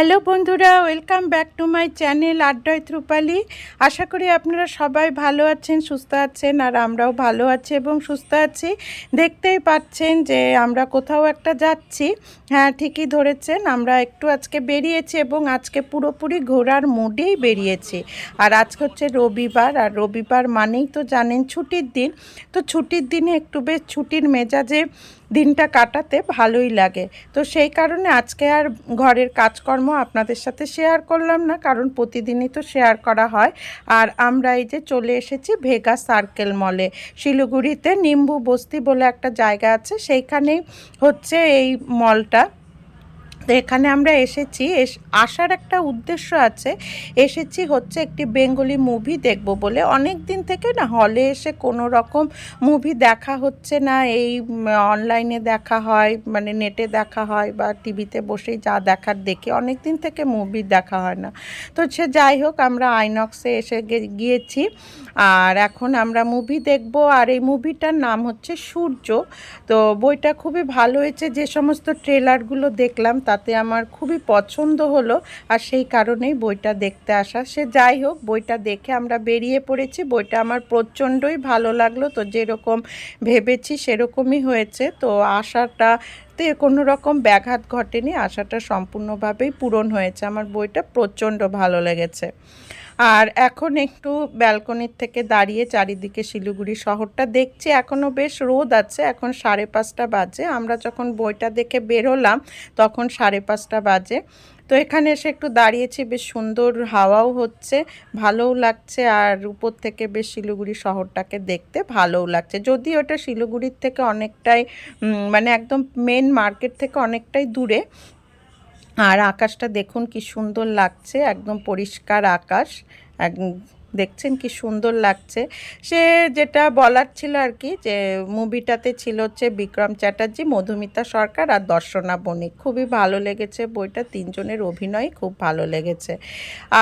Hello বন্ধুরা, welcome back to my channel আড্ডয় ত্রুপালি। আশা করি আপনারা সবাই ভালো আছেন, সুস্থ আছেন, আর আমরাও ভালো আছি এবং সুস্থ আছি। দেখতেই পাচ্ছেন যে আমরা কোথাও একটা যাচ্ছি। হ্যাঁ ঠিকই ধরেছেন, আমরা একটু আজকে বেরিয়েছি এবং আজকে পুরোপুরি ঘোরার মুডেই বেরিয়েছি। আর আজকে হচ্ছে রবিবার, আর রবিবার মানেই তো জানেন ছুটির দিন। তো ছুটির দিনে একটু বেশ ছুটির মেজাজে দিনটা কাটাতে ভালোই লাগে। তো সেই কারণে আজকে আর ঘরের কাজকর্ম আপনাদের সাথে শেয়ার করলাম না, কারণ প্রতিদিনই তো শেয়ার করা হয়। আর আমরা এই যে চলে এসেছি ভেগা সার্কেল মলে শিলিগুড়িতে নিম্বু বস্তি বলে একটা জায়গা আছে, সেইখানেই হচ্ছে এই মলটা তো এখানে আমরা এসেছি, এস, আসার একটা উদ্দেশ্য আছে। এসেছি হচ্ছে একটি বেঙ্গলি মুভি দেখব বলে। অনেক দিন থেকে না হলে এসে কোনো রকম মুভি দেখা হচ্ছে না। এই অনলাইনে দেখা হয় মানে নেটে দেখা হয় বা টিভিতে বসেই যা দেখার দেখি। অনেক দিন থেকে মুভি দেখা হয় না। তো সে যাই হোক, আমরা আইনক্সে এসে গিয়েছি। আর এখন আমরা মুভি দেখব। আর এই মুভিটার নাম হচ্ছে সূর্য। তো বইটা খুবই ভালো হয়েছে। যে সমস্ত ট্রেলারগুলো দেখলাম তাতে আমার খুবই পছন্দ হলো আর সেই কারণেই বইটা দেখতে আসা। সে যাই হোক, বইটা দেখে আমরা বেরিয়ে পড়েছি। বইটা আমার প্রচণ্ডই ভালো লাগল। তো যেরকম ভেবেছি সেরকমই হয়েছে। তো আশাটা তে কোনো রকম ব্যাঘাত ঘটেনি। আশাটা সম্পূর্ণভাবেই পূরণ হয়েছে। আমার বইটা প্রচণ্ড ভালো লেগেছে। আর এখন একটু ব্যালকনির থেকে দাঁড়িয়ে চারিদিকে শিলিগুড়ি শহরটা দেখছি। এখনও বেশ রোদ আছে, এখন সাড়ে পাঁচটা বাজে। আমরা যখন বইটা দেখে বেরোলাম তখন সাড়ে পাঁচটা বাজে। তো এখানে এসে একটু দাঁড়িয়েছি, বেশ সুন্দর হাওয়াও হচ্ছে, ভালোও লাগছে আর উপর থেকে বেশ শিলিগুড়ি শহরটাকে দেখতে ভালোও লাগছে। যদি ওটা শিলিগুড়ির থেকে অনেকটাই মানে একদম মেন মার্কেট থেকে অনেকটাই দূরে আর আকাশটা দেখুন কি সুন্দর লাগছে, একদম পরিষ্কার আকাশ। দেখছেন কি সুন্দর লাগছে। সে যেটা বলার ছিল আর কি যে, মুভিটাতে ছিল হচ্ছে বিক্রম চ্যাটার্জি, মধুমিতা সরকার আর দর্শনা বণিক। খুবই ভালো লেগেছে বইটা, তিনজনের অভিনয় খুব ভালো লেগেছে।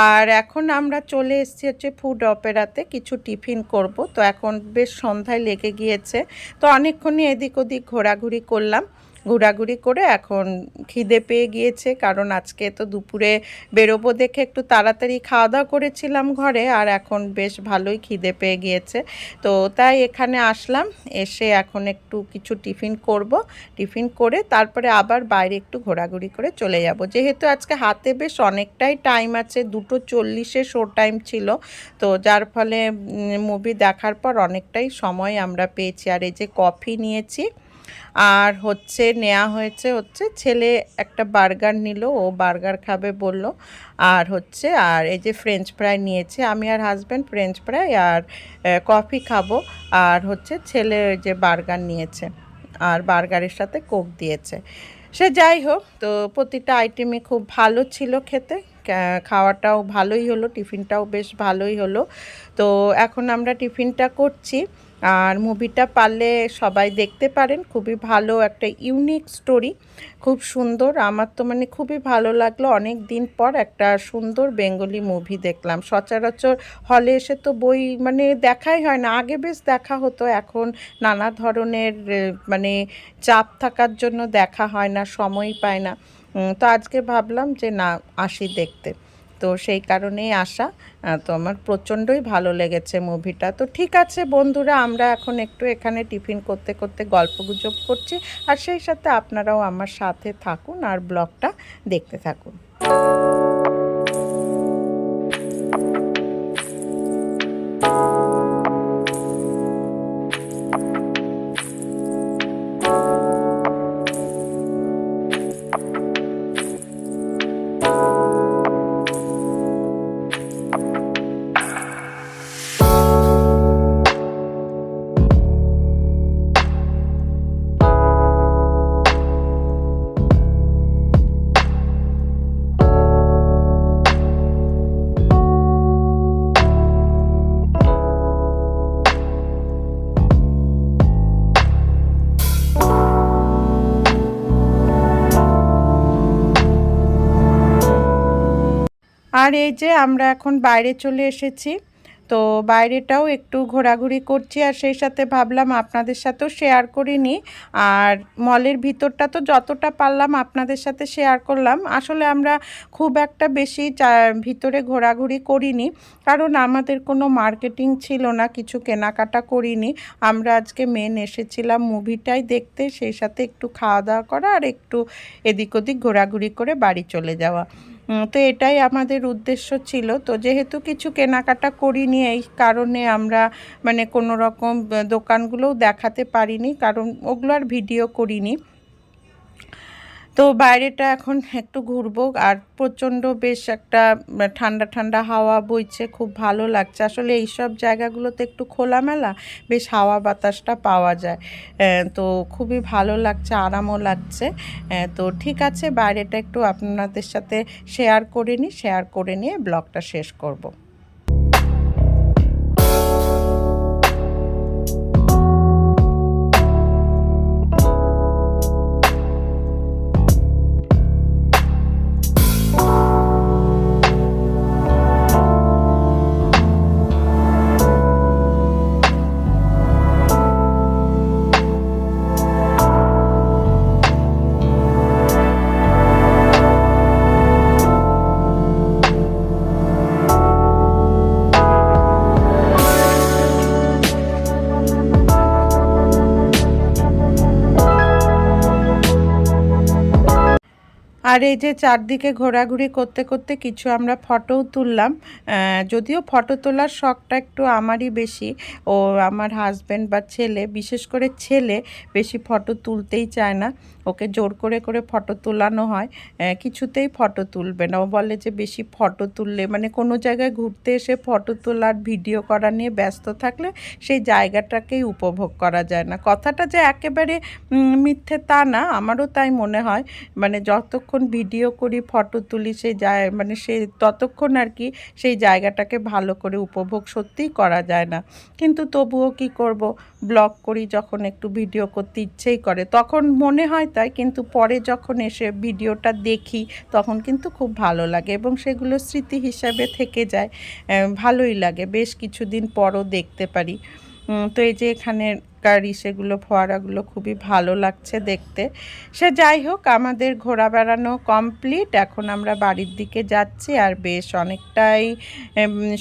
আর এখন আমরা চলে এসেছি হচ্ছে ফুড অপেরাতে, কিছু টিফিন করব। তো এখন বেশ সন্ধ্যায় লেগে গিয়েছে। তো অনেকক্ষণই এদিক ওদিক ঘোরাঘুরি করলাম। ঘোরাঘুরি করে এখন খিদে পেয়ে গিয়েছে, কারণ আজকে তো দুপুরে বেরোবো দেখে একটু তাড়াতাড়ি খাওয়া দাওয়া করেছিলাম ঘরে আর এখন বেশ ভালোই খিদে পেয়ে গিয়েছে। তো তাই এখানে আসলাম, এসে এখন একটু কিছু টিফিন করব। টিফিন করে তারপরে আবার বাইরে একটু ঘোরাঘুরি করে চলে যাব। যেহেতু আজকে হাতে বেশ অনেকটাই টাইম আছে, দুটো চল্লিশে শো টাইম ছিল, তো যার ফলে মুভি দেখার পর অনেকটাই সময় আমরা পেয়েছি। আর এই যে কফি নিয়েছি আর হচ্ছে নেওয়া হয়েছে হচ্ছে ছেলে একটা বার্গার নিল, ও বার্গার খাবে বলল। আর হচ্ছে, আর এই যে ফ্রেঞ্চ ফ্রাই নিয়েছে, আমি আর হাজব্যান্ড ফ্রেঞ্চ ফ্রাই আর কফি খাব। আর হচ্ছে ছেলে যে বার্গার নিয়েছে, আর বার্গারের সাথে কোক দিয়েছে। সে যাই হোক, তো প্রতিটা আইটেমই খুব ভালো ছিল খেতে। খাওয়াটাও ভালোই হলো, টিফিনটাও বেশ ভালোই হলো। তো এখন আমরা টিফিনটা করছি। আর মুভিটা পারলে সবাই দেখতে পারেন। খুবই ভালো একটা ইউনিক স্টোরি খুব সুন্দর। আমার তো মানে খুবই ভালো লাগল। অনেক দিন পর একটা সুন্দর বেঙ্গলি মুভি দেখলাম। সচরাচর হলে এসে তো বই মানে দেখাই হয় না। আগে বেশ দেখা হতো, এখন নানা ধরনের মানে চাপ থাকার জন্য দেখা হয় না, সময় পায় না। তো আজকে ভাবলাম যে না, আসি দেখতে। তো সেই কারণেই আসা। তো আমার প্রচণ্ডই ভালো লেগেছে মুভিটা। তো ঠিক আছে বন্ধুরা, আমরা এখন একটু এখানে টিফিন করতে করতে গল্পগুজব করছি। আর সেই সাথে আপনারাও আমার সাথে থাকুন আর ব্লগটা দেখতে থাকুন। আর এই যে আমরা এখন বাইরে চলে এসেছি, তো বাইরেটাও একটু ঘোরাঘুরি করছি আর সেই সাথে ভাবলাম আপনাদের সাথেও শেয়ার করে নিই আর মলের ভিতরটা তো যতটা পারলাম আপনাদের সাথে শেয়ার করলাম। আসলে আমরা খুব একটা বেশি ভিতরে ঘোরাঘুরি করিনি, কারণ আমাদের কোনো মার্কেটিং ছিল না, কিছু কেনাকাটা করিনি। আমরা আজকে মেন এসেছিলাম মুভিটাই দেখতে, সেই সাথে একটু খাওয়া দাওয়া করা আর একটু এদিক ওদিক ঘোরাঘুরি করে বাড়ি চলে যাওয়া। তো এটাই আমাদের উদ্দেশ্য ছিল। তো যেহেতু কিছু কেনাকাটা করিনি, এই কারণে আমরা মানে কোনো রকম দোকানগুলোও দেখাতে পারিনি, কারণ ওগুলো আর ভিডিও করিনি। তো বাইরেটা এখন একটু ঘুরবো আর প্রচণ্ড বেশ একটা ঠান্ডা ঠান্ডা হাওয়া বইছে, খুব ভালো লাগছে। আসলে এইসব জায়গাগুলোতে একটু খোলামেলা বেশ হাওয়া বাতাসটা পাওয়া যায়। তো খুবই ভালো লাগছে, আরামও লাগছে। তো ঠিক আছে, বাইরেটা একটু আপনাদের সাথে শেয়ার করে নিই শেয়ার করে নিয়ে ব্লগটা শেষ করব। আর এই যে চারদিকে ঘোরাঘুরি করতে করতে কিছু আমরা ফটোও তুললাম। যদিও ফটো তোলার শখটা একটু আমারই বেশি। ও আমার হাজব্যান্ড বা ছেলে, বিশেষ করে ছেলে, বেশি ফটো তুলতেই চায় না। ওকে জোর করে করে ফটো তোলানো হয়। কিছুতেই ফটো তুলবে না। ও বলে যে বেশি ফটো তুললে মানে কোনো জায়গায় ঘুরতে এসে ফটো তোলার, ভিডিও করা নিয়ে ব্যস্ত থাকলে সেই জায়গাটাকেই উপভোগ করা যায় না। কথাটা যে একেবারে মিথ্যে তা না, আমারও তাই মনে হয়। মানে যতক্ষণ ভিডিও করি, ফটো তুলি, সেই জায় মানে সে ততক্ষণ আর কি সেই জায়গাটাকে ভালো করে উপভোগ সত্যিই করা যায় না। কিন্তু তবুও কি করব? ব্লগ করি, যখন একটু ভিডিও করতে ইচ্ছেই করে। তখন মনে হয় তাই কিন্তু পরে যখন এসে ভিডিওটা দেখি, তখন কিন্তু খুব ভালো লাগে এবং সেগুলো স্মৃতি হিসাবে থেকে যায়। ভালোই লাগে, বেশ কিছুদিন পরও দেখতে পারি। তো এই যে এখানেকার সেগুলো ফোয়ারাগুলো খুবই ভালো লাগছে দেখতে। সে যাই হোক, আমাদের ঘোরা বেড়ানো কমপ্লিট। এখন আমরা বাড়ির দিকে যাচ্ছি আর বেশ অনেকটাই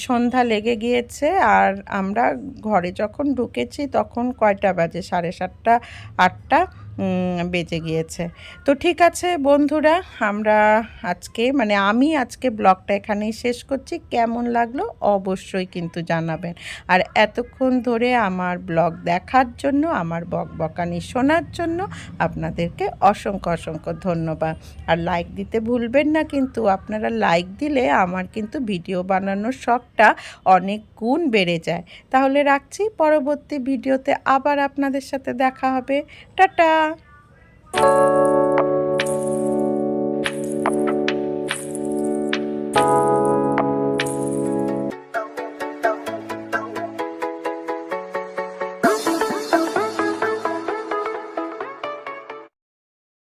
সন্ধ্যা লেগে গিয়েছে। আর আমরা ঘরে যখন ঢুকেছি, তখন কয়টা বাজে? সাড়ে সাতটা, আটটা। বেজে গিয়েছে। তো ঠিক আছে বন্ধুরা, আমরা আজকে মানে আমি আজকে ব্লগটা এখানেই শেষ করছি। কেমন লাগল অবশ্যই কিন্তু জানাবেন। আর এতক্ষণ ধরে আমার ব্লগ দেখার জন্য, আমার বক বকানি শোনার জন্য আপনাদেরকে অসংখ্য অসংখ্য ধন্যবাদ। আর লাইক দিতে ভুলবেন না কিন্তু, আপনারা লাইক দিলে আমার কিন্তু ভিডিও বানানোর শখটা অনেক গুণ বেড়ে যায়। তাহলে রাখছি, পরবর্তী ভিডিওতে আবার আপনাদের সাথে দেখা হবে। টাটা! you